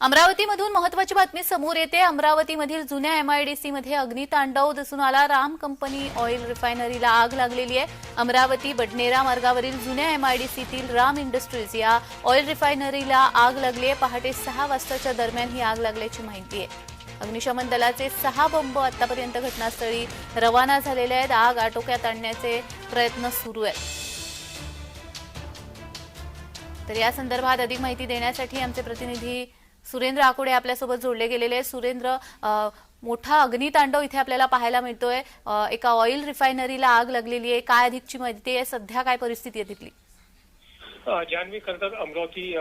अमरावतीमधून महत्वाची बातमी समोर येते. अमरावतीमधील जुन्या एमआयडीसी मध्ये अग्नितांडव दिसून आला. राम कंपनी ऑइल रिफायनरीला आग लागलेली आहे. अमरावती बडनेरा मार्गावरील जुन्या एमआयडीसीतील राम इंडस्ट्रीज या ऑइल रिफायनरीला आग लागली आहे. पहाटे सहा वाजताच्या दरम्यान ही आग लागल्याची माहिती आहे. अग्निशमन दलाचे सहा बंब आतापर्यंत घटनास्थळी रवाना झालेले आहेत. आग आटोक्यात आणण्याचे प्रयत्न सुरू आहेत. तर या संदर्भात अधिक माहिती देण्यासाठी आमचे प्रतिनिधी सुरेंद्र आकोडे आपल्यासोबत जोडले गेलेले आहेत. सुरेंद्र मोठा अग्नितांडव इथे आपल्याला पाहायला मिळतोय. एका ऑइल रिफायनरीला आग लागलेली आहे. काय अधिकची माहिती आहे? सध्या काय परिस्थिती आहे तिथली? अ, जान्हवी करतात अमरावती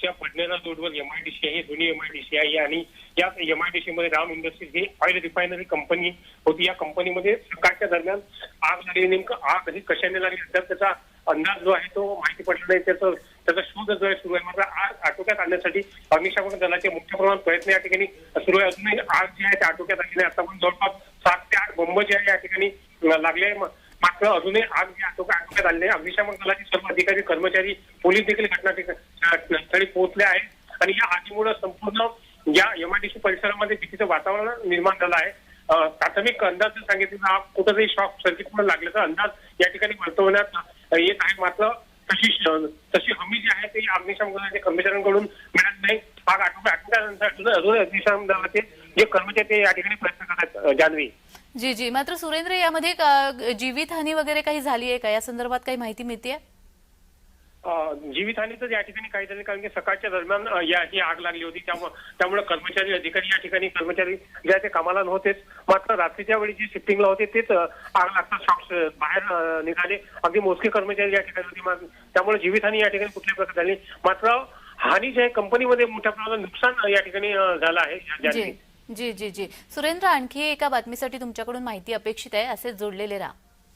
च्या पडण्याला जोडवर एमआयडीसी आहे जुनी एमआयडीसी आहे. आणि या एमआयडीसी मध्ये राम इंडस्ट्रीज ही ऑइल रिफायनरी कंपनी होती. या कंपनीमध्ये सकाळच्या दरम्यान आग लागली. नेमकं आग ही कशाने लागली? तर त्याचा अंदाज जो आहे तो माहिती पडला नाही. त्याचा त्याचा शोध जो आहे सुरू आहे. मात्र आज आटोक्यात आणण्यासाठी अग्निशमन दलाचे मोठ्या प्रमाणात प्रयत्न या ठिकाणी सुरू आहे. अजूनही आग जी आहे ते आटोक्यात आलेली आहे आता जवळपास सात ते आठ बंब जे आहे या ठिकाणी लागले आहे मात्र अजूनही आग जी आटोक्यात आटोक्यात आलेली आहे अग्निशमन दलाचे सर्व अधिकारी कर्मचारी पोलीस देखील घटना ठिकाणी स्थळी पोहोचले आहेत. आणि या आगीमुळे संपूर्ण या एमआयडीसी परिसरामध्ये भीतीचं वातावरण निर्माण झालं आहे. प्राथमिक अंदाज जर सांगितलं तर कुठेतरी शॉक सर्किट लागल्याचा अंदाज या ठिकाणी वर्तवण्यात येत आहे. मात्र तशी तशी हमी जी आहे ती अग्निशमन दलाच्या कर्मचाऱ्यांकडून मिळत नाही. आग आटोक्यात आटोक्यात अजून अग्निशमन दलाचे जे कर्मचारी ते या ठिकाणी प्रयत्न करतात जान्हवी. जी जी. मात्र सुरेंद्र यामध्ये जीवितहानी वगैरे काही झाली आहे का? या संदर्भात काही माहिती मिळते जीवितहानी तर या ठिकाणी काही झाली कारण की सकाळच्या दरम्यान या ही आग लागली होती. त्यामुळे त्यामुळे कर्मचारी अधिकारी या ठिकाणी कर्मचारी ज्या ते कामाला नव्हतेच. मात्र रात्रीच्या वेळी जी शिफ्टिंगला होते तेच आग लागतात शॉक्स बाहेर निघाले. अगदी मोजके कर्मचारी या ठिकाणी होती. त्यामुळे जीवितहानी या ठिकाणी कुठल्या प्रकार झाली मात्र हानी जी आहे कंपनीमध्ये मोठ्या प्रमाणात नुकसान या ठिकाणी झालं आहे. या- जी. जी जी जी. सुरेंद्र आणखी एका बातमीसाठी तुमच्याकडून माहिती अपेक्षित आहे. असेच जोडलेले राहा.